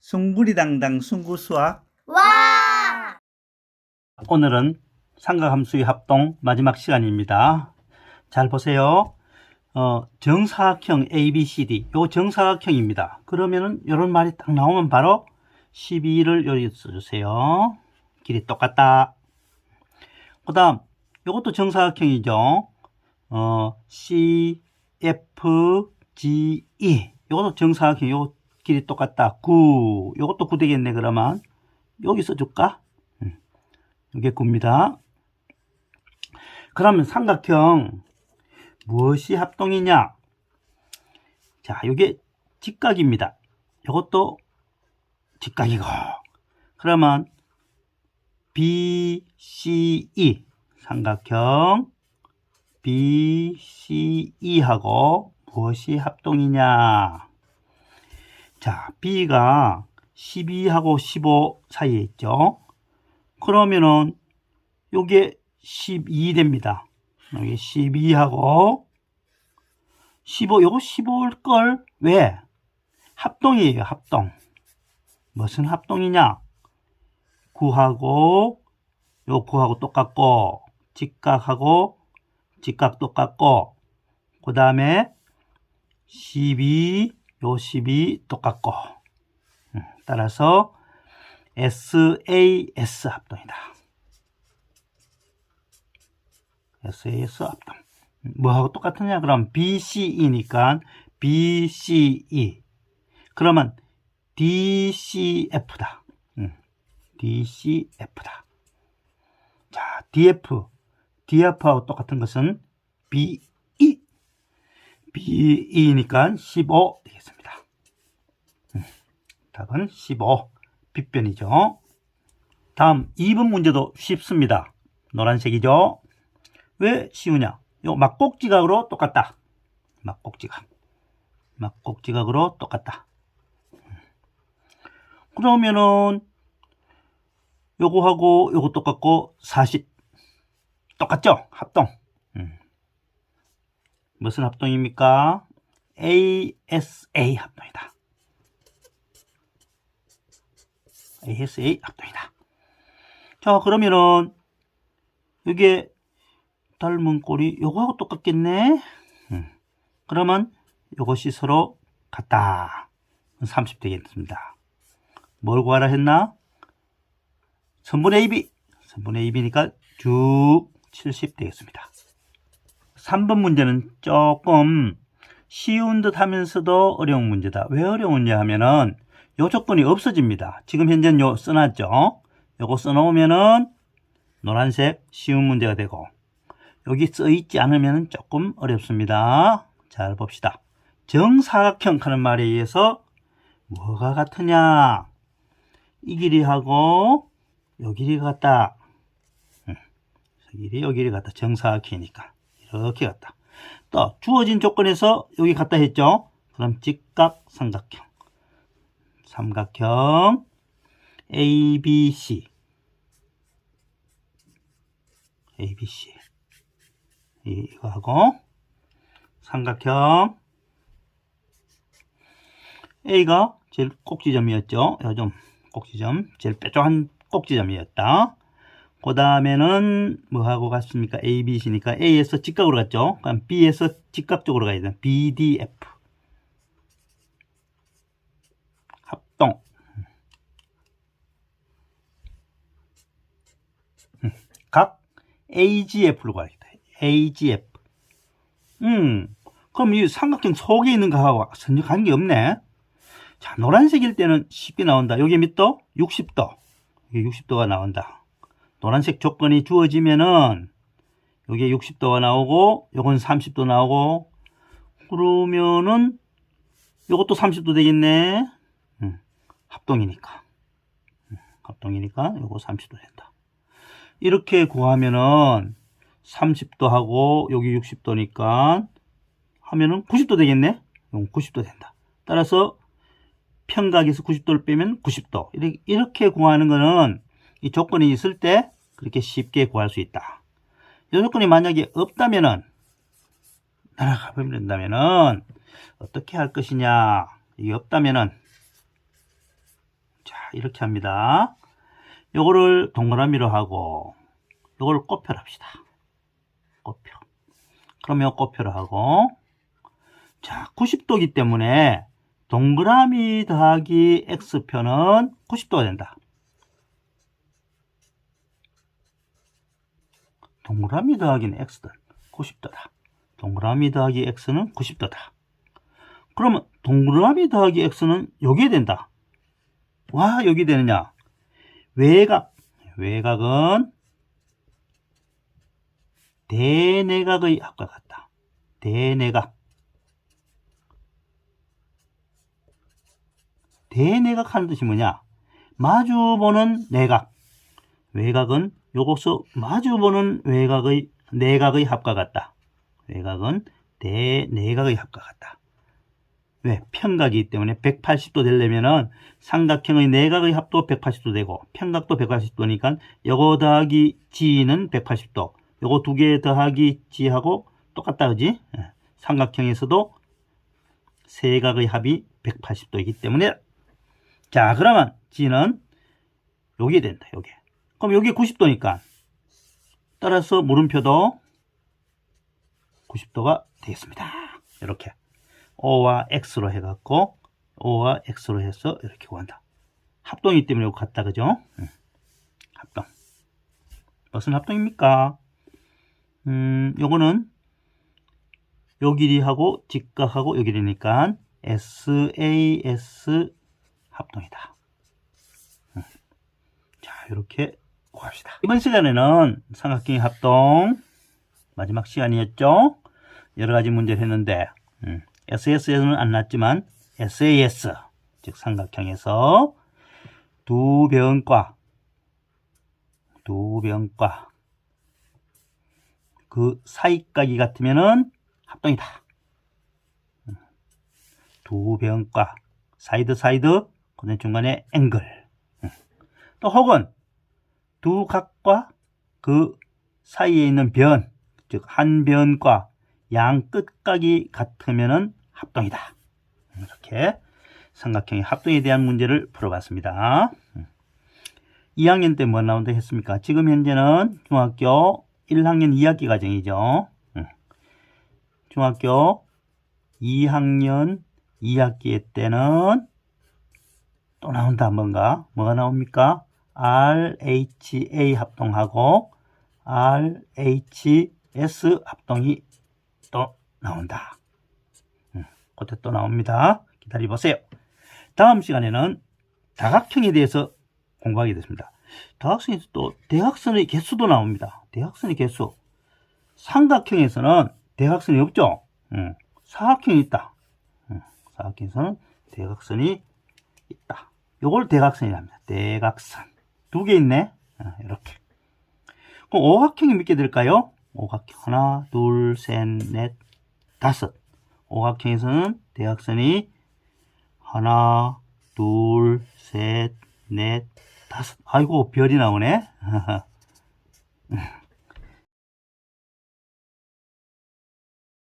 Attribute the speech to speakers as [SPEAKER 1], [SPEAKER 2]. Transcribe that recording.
[SPEAKER 1] 숭구리당당 숭구수학
[SPEAKER 2] 와!
[SPEAKER 3] 오늘은 삼각함수의 합동 마지막 시간입니다. 잘 보세요. 어, 정사각형 ABCD, 요 정사각형입니다. 그러면은 이런 말이 딱 나오면 바로 12를 여기 써주세요. 길이 똑같다. 그 다음, 요것도 정사각형이죠. 어, C, F, G, E. 요것도 정사각형, 요 길이 똑같다. 9. 요것도 9 되겠네, 그러면. 여기 써줄까? 이게 9입니다. 그러면 삼각형 무엇이 합동이냐? 자, 이게 직각입니다. 이것도 직각이고. 그러면 BCE 삼각형 BCE하고 무엇이 합동이냐? 자, B가 12하고 15 사이에 있죠. 그러면은 요게 12 됩니다. 여기 12하고 15 요거 15일 걸 왜? 합동이에요, 합동. 무슨 합동이냐? 9하고 요 9하고 똑같고 직각하고 직각 똑같고 그 다음에 12 요12 똑같고 음, 따라서 SAS 합동이다. SAS 합동. 뭐하고 똑같으냐? 그럼 BCE니까 BCE. 그러면 DCF다. 음, DCF다. 자, DF. DF하고 똑같은 것은 BE. BE니까 15 되겠습니다. 음, 답은 15. 빗변이죠. 다음 2번 문제도 쉽습니다. 노란색이죠. 왜 쉬우냐? 요 막꼭지각으로 똑같다. 막꼭지각. 막꼭지각으로 똑같다. 그러면은 요거하고 요거 똑같고 40 똑같죠? 합동. 음. 무슨 합동입니까? ASA 합동이다. ASA 합동이다. 자, 그러면은, 이게 닮은 꼴이 요거하고 똑같겠네? 음. 그러면 요것이 서로 같다. 30 되겠습니다. 뭘 구하라 했나? 선분의 AB. 선분의 AB니까 쭉 70 되겠습니다. 3번 문제는 조금 쉬운 듯 하면서도 어려운 문제다. 왜 어려웠냐 하면은 요 조건이 없어집니다. 지금 현재는 요 써놨죠. 요거 써놓으면은 노란색 쉬운 문제가 되고 여기 써있지 않으면 조금 어렵습니다. 잘 봅시다. 정사각형 하는 말에 의해서 뭐가 같으냐? 이 길이하고 요 길이가 같다. 음, 이 길이 요 길이 같다. 정사각형이니까 이렇게 같다. 또 주어진 조건에서 여기 같다 했죠? 그럼 직각 삼각형. 삼각형 ABC ABC 이거 하고 삼각형 A가 제일 꼭지점이었죠. 요즘 꼭지점 제일 뾰족한 꼭지점이었다. 그 다음에는 뭐하고 같습니까? A, B, C니까 A에서 직각으로 갔죠. 그럼 B에서 직각적으로 가야 돼. B, D, F. 합동. 음, 각 AGF로 가야겠다. AGF. 음, 그럼 이 삼각형 속에 있는 거하고 전혀 관계 없네. 자, 노란색일 때는 쉽게 나온다. 여기 몇 도? 60도. 이게 60도가 나온다. 노란색 조건이 주어지면은 여기에 60도가 나오고 요건 30도 나오고 그러면은 요것도 30도 되겠네. 음, 합동이니까. 음, 합동이니까 요거 30도 된다. 이렇게 구하면은 30도 하고 여기 60도니까 하면은 90도 되겠네. 이건 90도 된다. 따라서 평각에서 90도를 빼면 90도. 이렇게, 이렇게 구하는 거는 이 조건이 있을 때 그렇게 쉽게 구할 수 있다. 이 조건이 만약에 없다면은 날아가 버린다면은 어떻게 할 것이냐? 이게 없다면은 이렇게 합니다. 요거를 동그라미로 하고 요걸 꽃표로 합시다. 꽃표. 그러면 꽃표로 하고 자 90도기 때문에 동그라미 더하기 x표는 90도가 된다. 동그라미 더하기는 x는 90도다. 동그라미 더하기 x는 90도다. 그러면 동그라미 더하기 x는 여기에 된다. 와 여기 되느냐? 외곽 외곽은 대내각의 합과 같다. 대내각 대내각 하는 뜻이 뭐냐? 마주보는 내각 외곽은 요것서 마주보는 외곽의 내각의 합과 같다. 외곽은 대내각의 합과 같다. 왜? 평각이기 때문에 180도 되려면은 삼각형의 내각의 합도 180도 되고 평각도 180도니까 요거 더하기 g는 180도 요거 두 개 더하기 g하고 똑같다 그지? 예. 삼각형에서도 세각의 합이 180도이기 때문에 자 그러면 g는 요게 된다 요게 그럼 여기 90도니까 따라서 물음표도 90도가 되겠습니다. 이렇게 O와 X로 해갖고 O와 X로 해서 이렇게 구한다. 합동이기 때문에 이거 같다 그죠? 응. 합동. 무슨 합동입니까? 음, 요거는 요 길이하고 직각하고 요 길이니까 SAS 합동이다. 응. 자, 이렇게 구합시다. 이번 시간에는 삼각형의 합동 마지막 시간이었죠. 여러 가지 문제를 했는데 음, SS에는 안 났지만 SAS 즉 삼각형에서 두 변과 두 변과 그 사이각이 같으면은 합동이다. 음, 두 변과 사이드 사이드 그 중간에 앵글 음. 또 혹은 두 각과 그 사이에 있는 변, 즉 한 변과 양 끝각이 같으면은 합동이다. 이렇게 삼각형의 합동에 대한 문제를 풀어봤습니다. 2학년 때 뭐 나온다 했습니까? 지금 현재는 중학교 1학년 2학기 과정이죠. 중학교 2학년 2학기 때는 또 나온다 뭔가 뭐가 나옵니까? RHA 합동하고 RHS 합동이 또 나온다. 음, 그때 또 나옵니다. 기다려 보세요. 다음 시간에는 다각형에 대해서 공부하게 됐습니다. 다각형에서 또 대각선의 개수도 나옵니다. 대각선의 개수. 삼각형에서는 대각선이 없죠. 음, 사각형이 있다. 음, 사각형에서는 대각선이 있다. 요걸 대각선이랍니다. 대각선. 두 개 있네. 아, 이렇게. 그럼 오각형이 몇 개 될까요? 오각형 하나, 둘, 셋, 넷, 다섯. 오각형에서는 대각선이 하나, 둘, 셋, 넷, 다섯. 아이고 별이 나오네.